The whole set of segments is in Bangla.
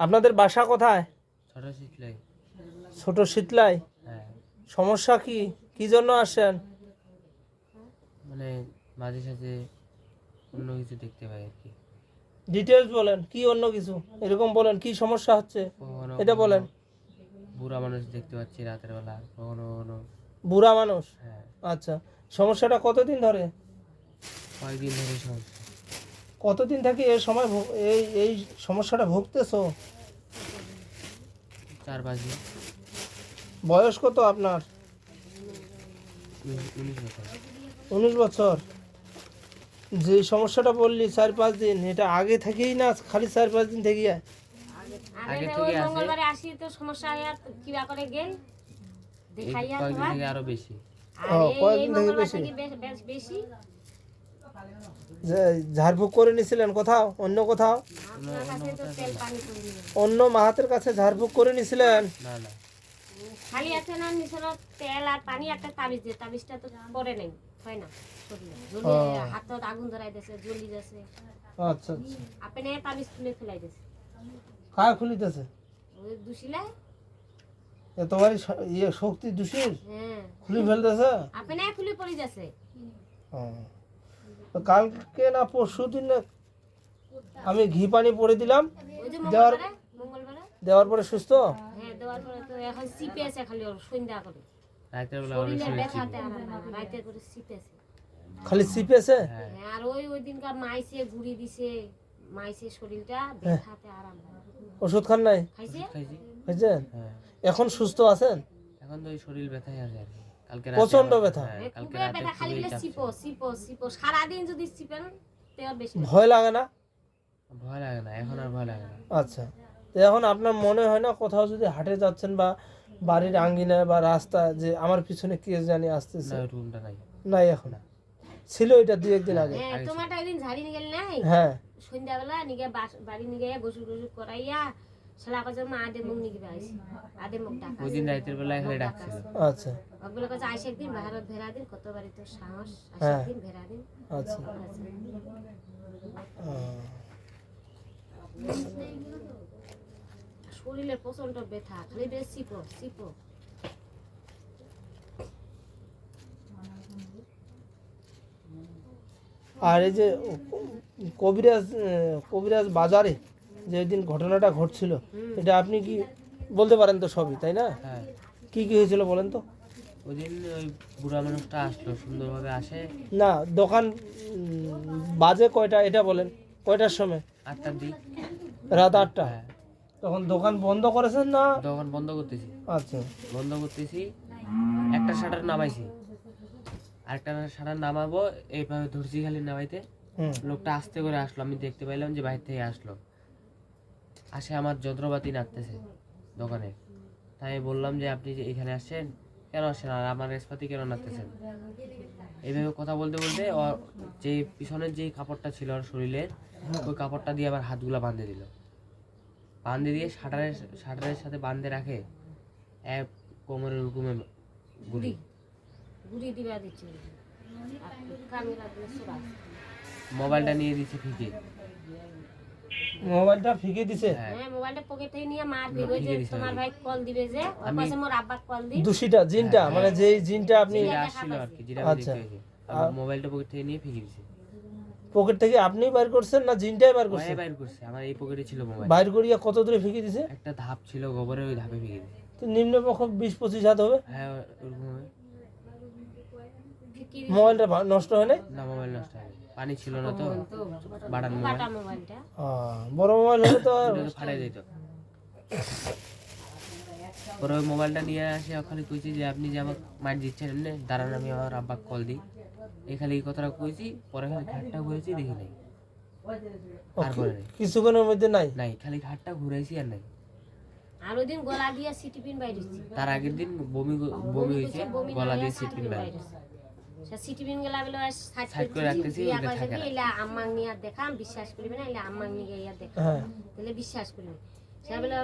আপনাদের বাসা কোথায়? ছোট শীতলাই। হ্যাঁ। সমস্যা কি? কি জন্য আসেন মানে মাঝে সাঝে অন্য কিছু দেখতে পাই আর কি। ডিটেলস বলেন কি অন্য কিছু? এরকম বলেন কি সমস্যা হচ্ছে? এটা বলেন। বুড়া মানুষ দেখতে পাচ্ছি রাতের বেলা কখনো কখনো। বুড়া মানুষ? হ্যাঁ। আচ্ছা। সমস্যাটা কতদিন ধরে? কয়েকদিন ধরে সমস্যা? কতদিন থেকে এই সময় ভো- এই এই সমস্যাটা ভুগতেছো? চার পাঁচ দিন। বয়স কত আপনার? উনিশ- বছর। যে সমস্যাটা বললি চার পাঁচ দিন এটা আগে থেকেই না খালি চার পাঁচ দিন থেকে আগে আগে থেকে মঙ্গলবারে আসি তো সমস্যা আর কিবা করে গেল? দেখাইয়া তোমার? আরও বেশি। কয়েকদিন থেকে বেশি। বেশ- ঝাড়ফুঁক করে নিছিলেন কোথাও? অন্য কোথাও? অন্য মাহাতের কাছে ঝাড়ফুঁক করে নিছিলেন? না না। খালি আছে না নিচে তেল আর পানি একটা তাবিজ দিয়ে তাবিজটা তো পরে নেই হয় না? হাতত আগুন ধরাই দিয়েছে জ্বলি যাচ্ছে আচ্ছা আচ্ছা। আপনি তাবিজ খুলে ফেলাই দিয়েছে। কায় খুলিতেছে? ওই দুশিলা তোমার ইয়ে শক্তি দূষির? হ্যাঁ। খুলি ফেলতেছে? আপনি খুলি পড়ে যাচ্ছে। তো কালকে না পরশু দিন আমি ঘি পানি পরে দিলাম। দেওয়ার- দেওয়ার পরে সুস্থ? হ্যাঁ খালি হ্যাঁ হ্যাঁ, আর ওই ওই দিনকার মাইসে ঘুরি দিছে মাইসে শরীরটা ব্যথাতে আরাম ওষুধ খান নাই? খাইছে? হ্যাঁ। এখন সুস্থ আছেন? এখন তো ওই শরীর ব্যথাই আছে আর কালকে রাতে ব্যথা? হ্যাঁ, খুবই ব্যথা খালি খুবই বলে সিপো সিপো সিপো। সারাদিন যদি সিপেন তেও বেশি ভয় লাগে না? ভয় লাগে না এখন আর ভয় লাগে না। আচ্ছা। এখন আপনার মনে হয় না কোথাও যদি হাটে যাচ্ছেন বা বাড়ির আঙ্গিনায় বা রাস্তা যে আমার পিছনে কে জানি আসতেছে? রুমটা নাই। নাই এখন? ছিল এটা দুই একদিন আগে? হ্যাঁ তোমারটা ওই ঝাড়ি নিয়ে গেল নাই? হ্যাঁ। সন্ধ্যাবেলা নিগে বাড়ি নিয়ে গিয়ে গোসল গোসল করাইয়া শালা কাছে মা আদে মুখ নিয়ে আইসি আদে মুখ টাকা ওই দিন রাতের বেলায় খালি ডাকছিল। আচ্ছা। ওগুলো কাছে আইসে একদিন ভারত ভেড়া দিন কত বাড়ি তোর সাহস? আইসে হ্যাঁ। একদিন ভেড়া দিন। আচ্ছা। প্রচণ্ড ব্যথা খালি বেশ সিপো সিপো। আর এই যে কবিরাজ কবিরাজ বাজারে যে দিন ঘটনাটা ঘটছিল এটা আপনি কি বলতে পারেন তো সবই তাই না? হ্যাঁ। কি কি হয়েছিল বলেন তো? ওই দিন ওই বুড়া মানুষটা আসলো সুন্দরভাবে আসে। না দোকান বাজে কয়টা এটা বলেন কয়টার সময়? আটটার দিক। রাত আটটা? হ্যাঁ। তখন দোকান বন্ধ করেছেন না? দোকান বন্ধ করতেছি। আচ্ছা। বন্ধ করতেছি একটা শাটার নামাইছি। আরেকটা শাটার নামাবো এইভাবে ধরছি খালি নামাইতে। লোকটা আস্তে করে আসলো আমি দেখতে পাইলাম যে বাইরে থেকে আসলো। আসে আমার যন্ত্রপাতি নাড়তেছে দোকানে। তাই আমি বললাম যে আপনি যে এখানে আসছেন কেন আসছেন? আর আমার রেসপাতি কেন নাড়তেছেন? এইভাবে কথা বলতে বলতে ও যে পিছনের যে কাপড়টা ছিল ওর শরীরের ওই কাপড়টা দিয়ে আবার হাতগুলো বাঁধে দিল। বাঁধে দিয়ে শাটারের শাটারের সাথে বাঁধে রাখে এক কোমরের রুকুমে গুলি। দিবা দিচ্ছে মোবাইলটা নিয়ে দিচ্ছে ফিকে। মোবাইলটা ফিকে দিছে। হ্যাঁ। হ্যাঁ মোবাইলটা পকেট থেকে নিয়ে মারবি ওই যে তোমার ভাই কল দিবে যে ওর পাশে মোর আব্বা কল দি দোষীটা জিনটা মানে যেই জিনটা আপনি যেটা আর কি যেটা আচ্ছা। মোবাইলটা পকেট থেকে নিয়ে ফেঁকে দিছে। পকেট থেকে আপনি বাইর করছেন না জিনটাই বাইর বাইর করছে আমার এই পকেটে ছিল মোবাইল। বাইর করিয়া কত দূরে ফিকে দিছে? একটা ধাপ ছিল গোবরের ওই ধাপে ফেঁকে দিছে। তো নিম্নপক্ষ বিশ পঁচিশ হাত হবে? হ্যাঁ ওরকম হবে। মোবাইলটা নষ্ট হয় নাই? না মোবাইল নষ্ট হয়নি পানি ছিল না তো বাড়ান মোবাইল। মোবাইলটা। বড় মোবাইল হলে তো ফাটাই যেত পরে ওই মোবাইলটা নিয়ে আসে ওখানে কইছি যে আপনি যে আমাকে মার দিচ্ছেন এমনি দাঁড়ান আমি আমার আব্বা কল দিই। এই খালি এই কথাটা কইছি পরে খালি ঘাটটা ঘুরেছি দেখি নাই। আর করে নাই। কিছুক্ষণের মধ্যে নাই? নাই খালি ঘাটটা ঘুরাইছি আর নাই। আর ওই দিন গলা দিয়ে সিটি পিন তার আগের দিন বমি বমি হয়েছে গলা দিয়ে হইয়া সিট বাইরে সে সিটি পিন গেলা বলে সাইড করে রাখতেছি, ইয়া কইছে থাকে কি। ইলা আম্মাং নিয়া দেখাম বিশ্বাস করিবে না ইলা আম্মাং নিয়ে ইয়া দেখাম। হ্যাঁ। তাহলে বিশ্বাস করিবে। সে বলে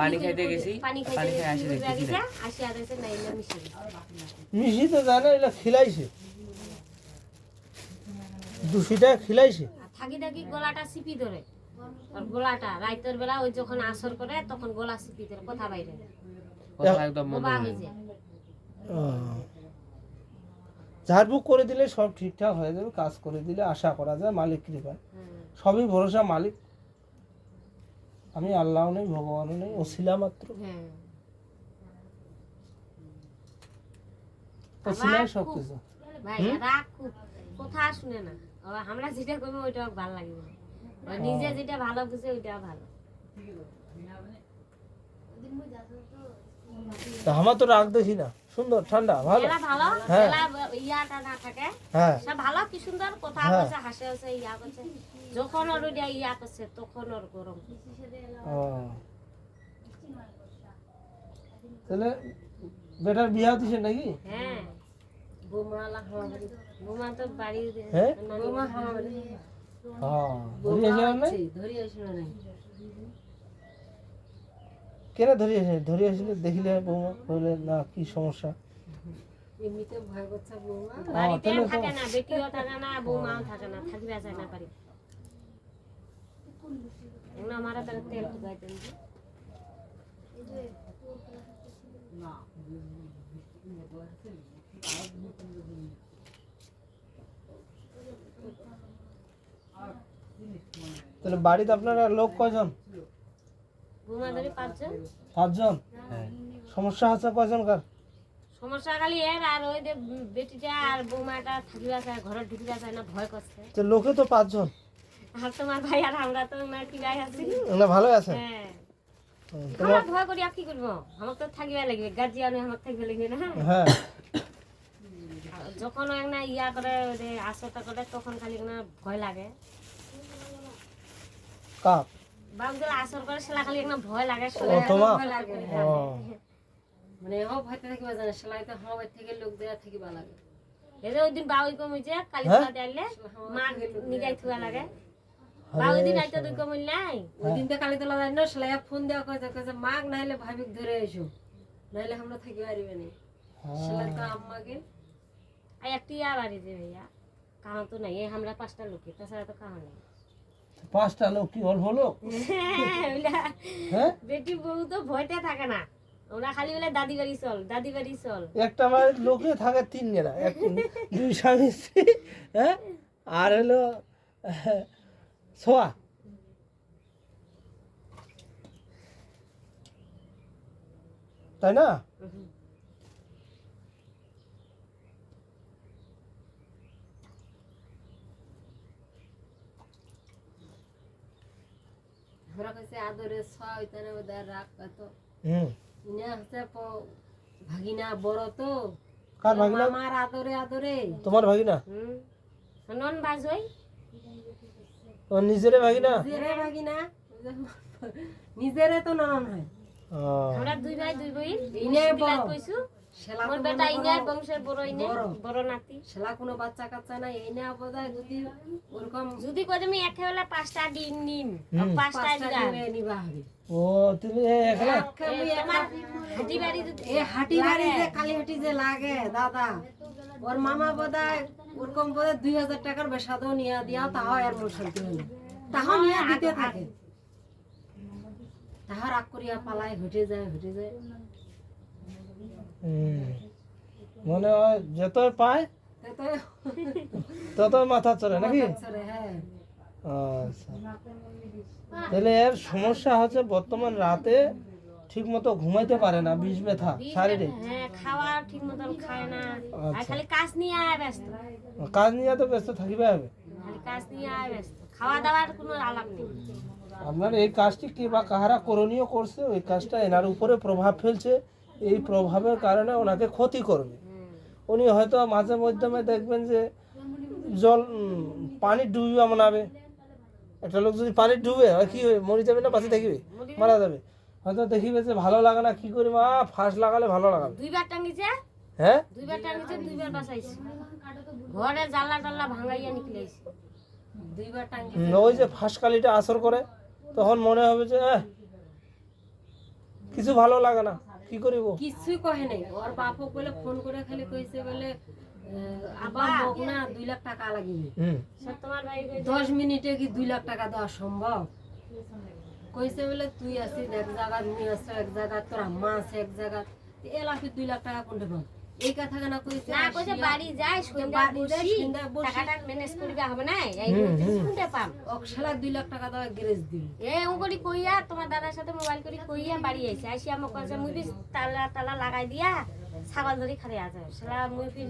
পানি খাইতে গেছি, পানি পানি খাইতে আসি গেছি দেখতেছি গেছে আসি না ইলা মিশে মিশি তো জানে না খিলাইছে। দূষিটা খিলাইছে। থাকি থাকি গলাটা চিপি ধরে। আর গোলাটা রাইতের বেলা ওই যখন আসর করে তখন গোলা সিপিতে কথা বাইরে। কথা একদম হয়ে হয়ে যায়। ঝাড়ফুঁক করে দিলে সব ঠিকঠাক হয়ে যাবে কাজ করে দিলে আশা করা যায় মালিক কৃপায়। সবই ভরসা মালিক। আমি আল্লাহ নেই ভগবানও নেই ওসিলা মাত্র। ওসিলাই সব কিছু কথা শুনে না। আমরা যেটা করব ওইটা ভালো লাগবে না। নিজে যেটা ভালো বুঝে ওইটা ভালো। তা আমার তো রাগ দেখি না। সুন্দর ঠান্ডা ভালো। হ্যাঁ। ইয়াটা না থাকে। হ্যাঁ। ভালো কি সুন্দর? কথা হ্যাঁ। হাসে হাসে ইয়া করছে। যখন ওর ইয়া করছে তখন ওর গরম। তাহলে বেটার বিয়া দিছে নাকি? হ্যাঁ। বোমা তো বাড়ি হ্যাঁ? বোমা হ্যাঁ ধরি আসে নাই কেন ধরি আসে? ধরি আসলে দেখিলে বৌমা বলে না কি সমস্যা? থাকে না বেটিও থাকে না বৌমাও থাকে না থাকবে যায় না বাড়ি। এগুলো আমার তাহলে তেল দেন। তাহলে বাড়িতে আপনারা লোক ধরে পাঁচজন? হ্যাঁ। সমস্যা আছে কয়জনকার? সমস্যা খালি এর আর ওই যে বেটিটা আর বৌমাটা থাকিবা চায় ঘরে ঢুকিবা চায় না ভয় করছে। তো লোকে তো পাঁচজন। আর তোমার ভাই আর আমরা তো না কি গায়ে আছি। না ভালো আছে। হ্যাঁ। আমরা ভয় করি আর কি করব? আমার তো থাকিবা লাগবে গার্জিয়ানে আমার থাকবে লাগবে না? হ্যাঁ। যখন ও না ইয়া করে আসরটা করে তখন খালি না ভয় লাগে। কাপ আসর করে খালি একটা ভয় লাগে ও মানে হ ভয়তে থাকিবা জানে সেলাইতে হ ভয় থেকে লোক দেয়া থাকিবা লাগে। এদের ওই দিন বাউই কমিছে কালী? পূজা দিলে মা নিগাই থুয়া লাগে। বাউই দিন আইতে দুই নাই। ওই দিন তো কালি তোলা যায় না সেলাইয়া ফোন দেওয়া কয়েছে কয়েছে মাগ নাইলে ভাবিক ধরে এসো নাইলে আমরা থাকি পারিবে না? তো আম্মাকে আর একটি ইয়া বাড়ি যে ভাইয়া কাহা তো নাই আমরা পাঁচটা লোকে তাছাড়া তো কাহা নেই। পাঁচটা লোক কি অল্প লোক হ্যাঁ? বেটি বউ তো ভয়তে থাকে না। ওরা খালি বলে দাদি বাড়ি চল দাদি বাড়ি চল। একটা বাড়ির লোকে থাকে তিন এক দুই স্বামী স্ত্রী হ্যাঁ? আর হলো ছোয়া তাই না? আমরা কইছে আদরে ছোয়া হইতানে ওদের রাগ কত। হুম। ইনা হচ্ছে ভাগিনা বড় তো। কার ভাগিনা? আমার আদরে আদরে। তোমার ভাগিনা? হুম। নন বাজ হই নিজেরে ভাগিনা? নিজেরে ভাগিনা। নিজেরে তো ননন হয়। ও, আমরা দুই ভাই দুই বই ইনে বড়। কইছু সেলা মোর তো বেটা ইনে করো- বংশের বড় ইনে বড়। বড় নাতি। সেলা কোনো বাচ্চা কাচ্চা নাই এই না বোধহয় যদি ওরকম যদি কই তুমি একেবেলা পাঁচটা ডিম নিম পাঁচটা পাঁচটা নিবা হবে। ও তুমি একলা? তোমার বাড়ি এ হাঁটি বাড়ি যে কালী হাঁটি যে লাগে দাদা ওর মামা বোধহয় ওরকম বোধহয় দুই হাজার টাকার বেসাদও নিয়ে দিয়াও তাহাও আর মোর শান্তি হলো তাহাও নিয়ে দিতে থাকে। তাহার রাগ করিয়া পালায় হেঁটে যায় হেঁটে যায়। মনে হয় যতই পায় তাই তো ততই মাথা চড়ে নাকি? হ্যাঁ। আচ্ছা। তাহলে এর সমস্যা হচ্ছে বর্তমান রাতে ঠিক মতো ঘুমাইতে পারে না বিষ ব্যথা শারীরিক। হ্যাঁ খাওয়া ঠিক মতন খায় না। আচ্ছা। খালি কাজ নিয়ে ব্যস্ত। কাজ নিয়ে তো ব্যস্ত থাকিবে হবে কাজ নিয়ে ব্যস্ত। খাওয়া দাওয়ার কোনো আলাপ নেই। আপনার এই কাজটি কি বা কাহারা করণীয় করছে ওই কাজটা এনার উপরে প্রভাব ফেলছে। এই প্রভাবের কারণে ওনাকে ক্ষতি করবে। উনি হয়তো মাঝে মধ্যমে দেখবেন যে জল পানি ডুবিবা মনাবে। একটা লোক যদি পানি ডুবে হয় কি হবে মরে যাবে না বাঁচে থাকিবে মারা যাবে। হয়তো দেখিবে যে ভালো লাগে না কি করি মা ফাঁস লাগালে ভালো লাগাবে। দুইবার টাঙ্গিছে হ্যাঁ? দুইবার টাঙ্গিছে দুইবার বাসাইছে ঘরে জানলা টাল্লা ভাঙাইয়া নিকলাইছে দুইবার টাঙ্গি হুম, ওই যে ফাঁসকালিটা আসর করে তখন মনে হবে যে "এহ, কিছু ভালো লাগে না। কি করিব? কিছুই কহে নাই। ওর বাপক বলে ফোন করে খালি কইছে বলে আবার মোক না দুই লাখ টাকা লাগিবে হুম। সব তোমার ভাই কইছে, দশ মিনিটে কি দুই লাখ টাকা দেওয়া সম্ভব? কইছে বলে তুই আসিস এক জায়গা তুমি আসছো এক জায়গা তোর আম্মা আছে এক জায়গা এলাকি দুই লাখ টাকা কোনটা পাবো? এই কথা না কইছে না কইছে বাড়ি যায় সন্ধ্যা বসি টাকাটা ম্যানেজ করবে হবে না এই শুনতে পাম। ওক শালা দুই লাখ টাকা দাও গ্যারেজ দিল এ ও করি কইয়া তোমার দাদার সাথে মোবাইল করি কইয়া বাড়ি আইছে। আইছি আমাকে কইছে মুই তালা তালা লাগাই দিয়া ছাগল ধরে খারে আছে সেলা মুই ফির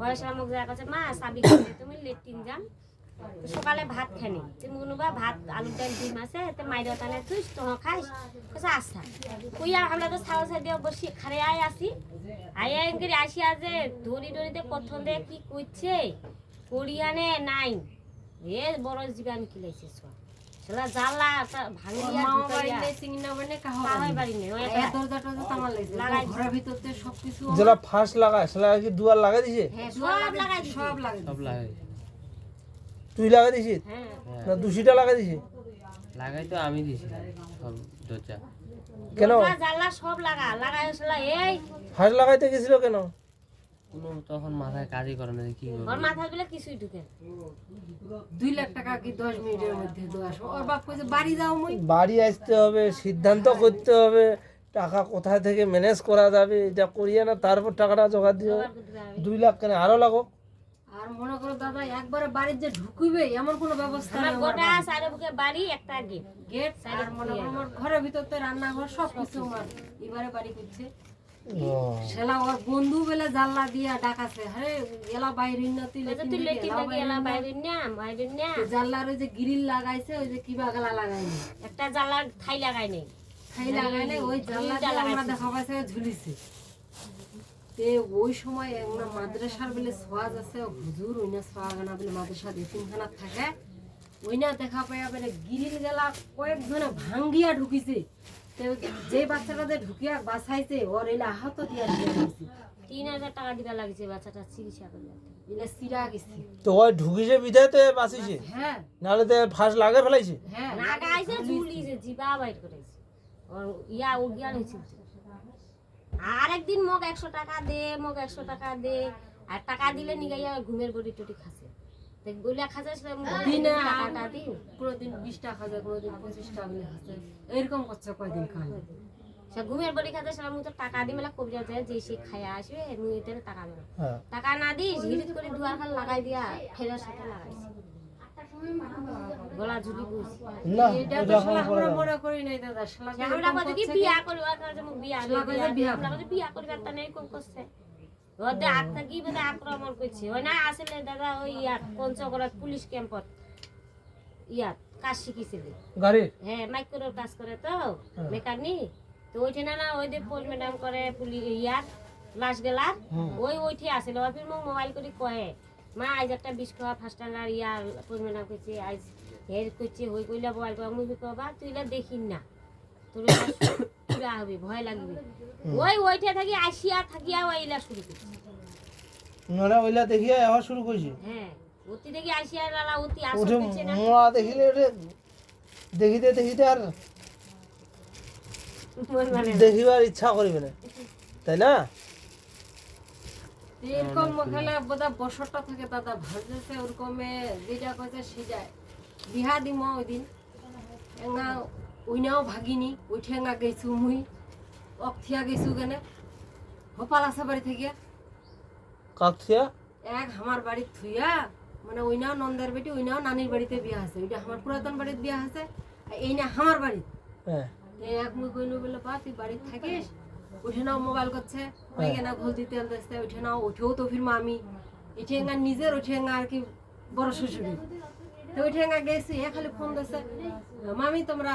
ওই সেলা মোক যা কাছে মা সাবি খাবে তুমি লেট্রিন যাম। সকালে ভাত খানি তুমি কোনোবা ভাত আলু ডাল ডিম আছে তে মাইরা তানে তুই তো খাইস কইছে আচ্ছা। কইয়া আমরা তো সাই দিয়ে বসি খারে আই আসি আই আই করে আসি আজে ধরি ধরিতে প্রথম দিয়ে কি কইছে করিয়ানে নাই। এ বড় জীবান কিলাইছে সব সেলা জানলা ভাঙিয়া যেটা ফার্স্ট লাগায় সেটা কি দুয়ার লাগাই দিছে। হ্যাঁ সব লাগাই সব লাগে সব লাগাই তুই লাগাই দিছিস? হ্যাঁ। না দুশিটা লাগাই দিছিস? লাগাই তো আমি দিছি সব দরজা। কেন? জানলা সব লাগা লাগাই সেলা এই। ফার্স্ট লাগাইতে গেছিল কেন? কোনো তখন মাথায় কাজই করে না কি করব। ওর মাথায়গুলো কিছুই ঢুকে। দুই লাখ টাকা কি দশ মিনিটের মধ্যে দেওয়া আসব? ওর বাপ কইছে বাড়ি যাও মুই। বাড়ি আসতে হবে সিদ্ধান্ত করতে হবে টাকা কোথায় থেকে ম্যানেজ করা যাবে এটা করিয়ে না তারপর টাকাটা জোগাড় দিও। দুই লাখ কেন? আরও লাগো আর মনে করো দাদা একবারে বাড়ির যে ঢুকিবে এমন কোনো ব্যবস্থা আমার গোটা সাইডে বুকে বাড়ি একটা গেট। গেট আর মনে করো আমার ঘরের ভিতরতে রান্নাঘর সব কিছু আমার এবারে বাড়ি করছে। সেলা ওর বন্ধু বেলে জানলা দিয়া ডাকাছে। আরে এলা বাইরে না তুই তুই লেটি লাগি এলা বাইরে না। বাইরে না জানলার ওই যে গ্রিল লাগাইছে ওই যে কিবা গলা লাগাইনি একটা জানলার ঠাই লাগাই নেই। খাই লাগাই নাই ওই জানলা দিয়ে আমরা দেখা পাইছে ঝুলিছে। তে ওই সময় একটা মাদ্রাসার বলে সোয়াজ আছে হুজুর ওই না সোয়াগানা বলে মাদ্রাসা দেখিনখানা থাকে। ওই না দেখা পাইয়া বলে গিরিল গেলা কয়েকজনে ভাঙ্গিয়া ঢুকিছে। তে যে বাচ্চাটা যে ঢুকিয়া বাঁচাইছে ওর এলে আহত দিয়া দিয়ে দিয়েছে তিন হাজার টাকা দিবা লাগছে বাচ্চাটা চিকিৎসা করলে এলে সিরা গেছে। তো ওই ঢুকিছে বিধায় তো বাঁচিছে? হ্যাঁ। নাহলে তো লাগে ফেলাইছে? হ্যাঁ। লাগাইছে ঝুলিছে জিবা বাইর করেছে। ওর ইয়া ও আর একদিন মোক একশো টাকা দে মোক একশো টাকা দে। আর টাকা দিলে নিগাইয়া ঘুমের বড়ি টুটি খাসে খাসে দিনে দিন কোনোদিন বিশ টাকা যায় কোনোদিন পঁচিশ টাকা বলে হাসে এরকম করছে কয়দিন খান সে ঘুমের বড়ি খাতে টাকা দি মেলা কবিরা যায় যে সে খাইয়া আসবে মুই টাকা দেবো হ্যাঁ। টাকা না দিস হিরিত করে দুয়ার খান লাগাই দিয়া ফেরার সাথে লাগাইছি। না এটা এটা শালা আমরা না। মনে করি নাই দাদা শালা আমরা এরকম কি বিয়া করিবার কাছে মোক বিয়া শালা দিবে, কইছে বিয়া। আমরা কইছে বিয়া করিবার তা নেই কম করছে। ওদে আগ থাকি বোধ আক্রমণ করছে? ওই না আসলে দাদা ওই ইয়াত পঞ্চগড়ত পুলিশ ক্যাম্পত ইয়াত কাজ শিখিছিল। হ্যাঁ মাইক্রোর কাজ করে তো মেকানিক তো ওইঠে না না ওই যে পোল ম্যাডাম করে পুলি ইয়াত লাশ গেলার ওই ওইঠে আসিল। ওই মোবাইল করে কয়ে মা আজ একটা বিশ খাওয়া ফার্স্ট ইয়ার পোল ম্যাডাম কইছে আজ হের কইছে হই কইলা মোবাইল করে মুই কবা তুই লা দেখিন না। তোর পুরা হবে ভয় লাগবে। ওই ওইঠে থাকি আসিয়া থাকিয়া ওইলা শুরু করছে। মানে ওইলা দেখিয়ে আবার শুরু করছি। হ্যাঁ অতি দেখি আসিয়া লালা অতি উঠে করছে না। মোড়া দেখিলে দেখিতে দেখিতে আর মানে দেখিবার ইচ্ছা করিবে না। তাই না? এরকম খেলে বোধহয় বছরটা থেকে দাদা ভাজছে ওরকমে যেটা কইছে সিজায় বিহা দিম ওই দিন। এঙ্গা ওইনাও ভাগিনি ওইঠে এঙ্গা গেছু মুই। অকথিয়া গেছু কেনে? হোপাল আছে বাড়ি থেকে। কাকথিয়া এক আমার বাড়ির থুইয়া মানে ওইনাও নন্দের বেটি ওইনাও নানির বাড়িতে বিয়া আছে ওইটা আমার পুরাতন বাড়িতে বিয়া আছে আর এই না আমার বাড়ি হ্যাঁ এক মুই কইনু বলে বা তুই বাড়িতে থাকিস? উঠে নাও মোবাইল করছে ওই কেনা ঘোল দিতে আনতে উঠে নাও উঠেও তো ফির মামি। এঠে এঙ্গা নিজের উঠে এঙ্গা আর কি বড় শ্বশুরি তো উঠে এঙ্গা গেছি এ খালি ফোন দিচ্ছে মামি তোমরা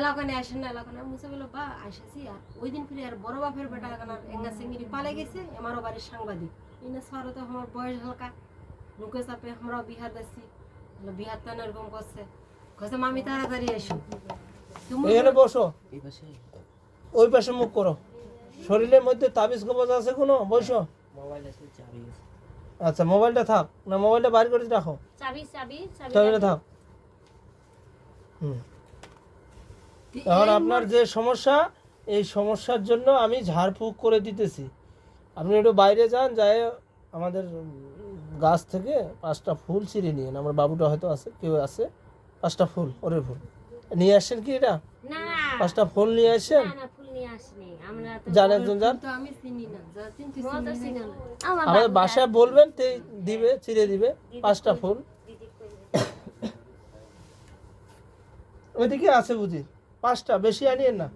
এলাকানে আসেন না এলাকানে মুছে বলো বা আসেছি। আর ওই দিন ফিরে আর বড় বাপের বেটা এখানে এঙ্গা সিঙ্গিরি পালে গেছে আমারও বাড়ির সাংবাদিক। ইনা সরো তো আমার বয়স হালকা। মুখে চাপে আমরা বিহার দিচ্ছি বিহার তো এরকম করছে। কছে মামি তাড়াতাড়ি এসো। তুমি এখানে বসো। ওই পাশে মুখ করো। শরীরের মধ্যে তাবিজ কবজ আছে কোনো? বসো। মোবাইল আছে চাবি আছে। আচ্ছা মোবাইলটা থাক। না মোবাইলটা বাইর করে রাখো। চাবি চাবি চাবি চাবিটা থাক। হুম। এখন আপনার যে সমস্যা এই সমস্যার জন্য আমি ঝাড়ফুঁক করে দিতেছি। আপনি একটু বাইরে যান যায় আমাদের গাছ থেকে পাঁচটা ফুল ছিঁড়ে নিন আমার বাবুটা হয়তো আছে কেউ আছে। পাঁচটা ফুল ওরে ফুল। নিয়ে আসছেন কি এটা? পাঁচটা ফুল নিয়ে আসছেন নিয়ে আসিনি জান একজন আমাদের বাসায় বলবেন তে দিবে চিড়ে দিবে পাঁচটা ফুল। ওইদিকে আছে বুঝি পাঁচটা বেশি আনিয়েন না।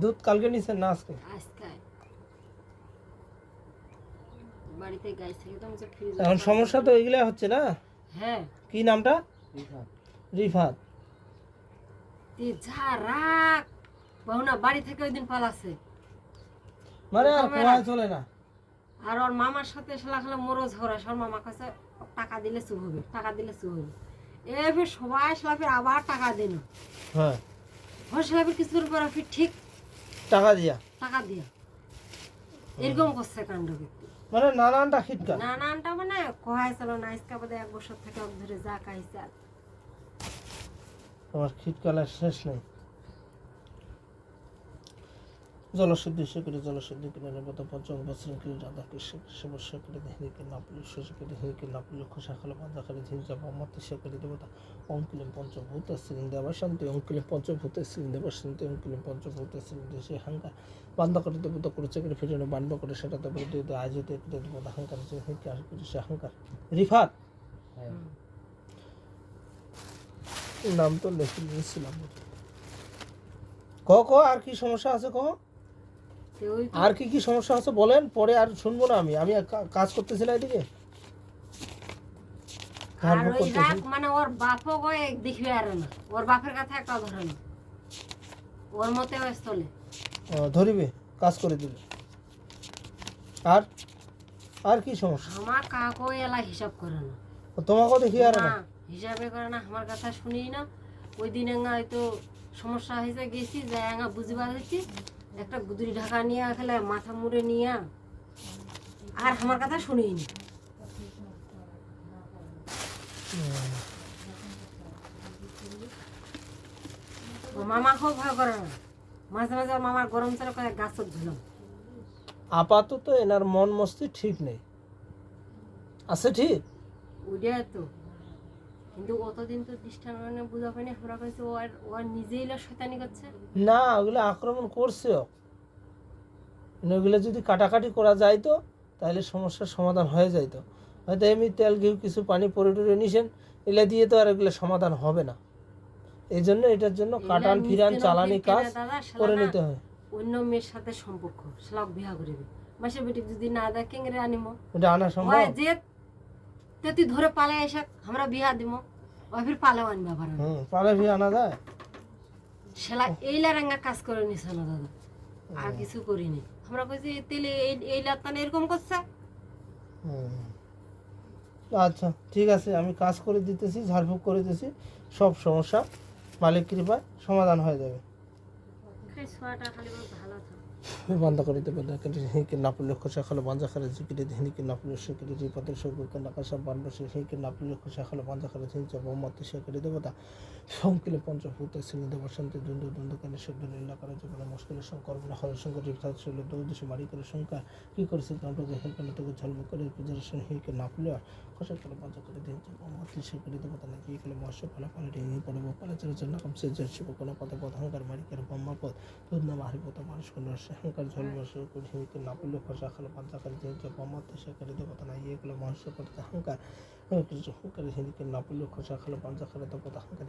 দুধ কালকে নিছেন না আজকে? এখন সমস্যা তো এগুলা হচ্ছে না? হ্যাঁ। কি নামটা? রিফাত। তে যা রাগ। বহুনা বাড়ি থেকে ওই দিন পালাছে। মানে আর কোয়ায় চলে না। আর ওর মামার সাথে শালা খালা মরো ঝগড়া। সর মামা কাছে টাকা দিলে চুপ হবে টাকা দিলে চুপ হবে। এ সবাই শালা আবার টাকা দিল। হ্যাঁ। ওর কিছুর পর ফির ঠিক টাকা দিয়া। টাকা দিয়া। এরকম করছে কাণ্ড মানে নানানটা খিটকা। নানানটা মানে কহাই ছিল না আজকে বোধ এক বছর থেকে ধরে যা খাইছে আর তোমার খিটকালের শেষ নেই। জলশুদ্ধি করে জলশুদ্ধি করে নেবত পঞ্চম বছর করে রাধা কৃষ্ণ সমস্যা করে হিরিকে নাপলি শোষে করে হিরিকে নাপলি খোসা, খালো, বাঁধা করে ঝিঞ্জা মত সে করে দেবতা। অঙ্কিলিম পঞ্চভূত শ্রীন দেবা শান্তি অঙ্কিলিম পঞ্চভূত শ্রীন দেবা শান্তি অঙ্কিলিম পঞ্চভূত শ্রীন দেশে হাঙ্কা বান্ধা করে দেবতা করে ফিরে বান্ধ করে সেটা তো বলে দিয়ে আয়োজিত দেবতা হাঙ্কার যে হিকে আর সে হাঙ্কার রিফাত! হ্যাঁ। নাম তো লিখে নিয়েছিলাম। ক ক আর কি সমস্যা আছে ক আর কি কি সমস্যা আছে বলেন পরে আর শুনব না আমি। আমি কাজ করতেছি না এদিকে। আর ওই রাগ মানে ওর বাপও গয়ে দেখবে আর না। ওর বাপের কথা একটা ধরে না ওর মতে ওই চলে ধরিবে কাজ করে দিবে। আর? আর কি সমস্যা? আমার কাকও এলা হিসাব করে না। ও, তোমাকেও দেখি আর না? হিসাবে করে না আমার কথা শুনি না ওই দিন এঙ্গা হয়তো সমস্যা হয়েছে গেছি এঙ্গা বুঝবার হয়েছি একটা গুদরি ঢাকা নিয়ে খেলে মাথা মুড়ে নিয়ে আর আমার কথা শুনিনি ভয় করে না। মাঝে মাঝে মামার গরম চলে করে গাছত ধুলাম আপাতত এনার মন মস্তি ঠিক নেই। আছে ঠিক? ওইটাই তো। কিন্তু অতদিন তো বুঝা পাইনি আমরা কইছি ও আর ও আর নিজেই লো শয়তানি করছে। না ওগুলো আক্রমণ করছেও ওগুলো যদি কাটাকাটি করা যাইতো তাহলে সমস্যার সমাধান হয়ে যাইতো হয়তো এমনি তেল ঘিউ কিছু পানি পরে টরে নিছেন এগুলো দিয়ে তো আর এগুলো সমাধান হবে না। এই জন্য এটার জন্য কাটান ফিরান চালানি কাজ করে নিতে হয়। অন্য মেয়ের সাথে সম্পর্ক শালাক বিয়া করিবে। মাসে বেটি যদি না দেখে রে আনিম? এটা আনা সম্ভব? যে তে তুই ধরে পালে এসে আমরা বিয়া দিব ওই ফির পালেও আনবে আমি। পালে ফিরে আনা যায় শালা এইলা রাঙ্গা কাজ করে নিছ না দাদা আর কিছু করিনি আমরা কইছি তেলে এই এই লাতান এরকম করছে হুম। আচ্ছা ঠিক আছে আমি কাজ করে দিতেছি ঝাড়ফুঁক করে দিতেছি সব সমস্যা মালিক কৃপায় সমাধান হয়ে যাবে ছোয়াটা খালি বন্ধ করে দেবে। কিন্তু হিঁকে নাপলে খোসা খালো, বাঞ্জা খালে, জিকিরে হিনিকে নাপলে সেকেরে যে পদের সবকে নাকাশা বানবে সে হিঁকে নাপলে খোসা খালো, বাঞ্জা খালে ঝিঞ্চা বহুমত সেকেরে দেবতা সংকিলে পঞ্চভূত শ্রেণি দেব শান্তি দ্বন্দ্ব দ্বন্দ্বকালে শব্দ লীলা করে জীবনে মুশকিলের শঙ্কর বলে হর শঙ্কর জীবসাদ ছিল দৌদেশে মারি করে শঙ্কা। কি করেছে যে হেলকালে তোকে ঝলমক করে পূজার সঙ্গে হিঁকে নাপলে খোসা খালো বাঞ্জা করে দিন ঝিঞ্চা বহুমত সেকেরে দেবতা না কি কলে মৎস্য ফলে ঢেঙে পড়ব ফলে চলে চল নাকম সে জল শিব কোনো পদে পদহংকার মারি করে ব্রহ্মা পদ দুধ নাম হারিপত মানুষ কোনো সেহংকার ঝলমস করে হিঁকে নাপলে খোসা খালো বাঞ্জা করে ঝিঞ্চা বহুমত সেকেরে দেবতা না ইয়ে কলে মৎস্য পদে অহংকার হুঙ্কার হিনিকে নাপলে খোসা খালো পাঞ্জা খালে তপত হাঙ্কার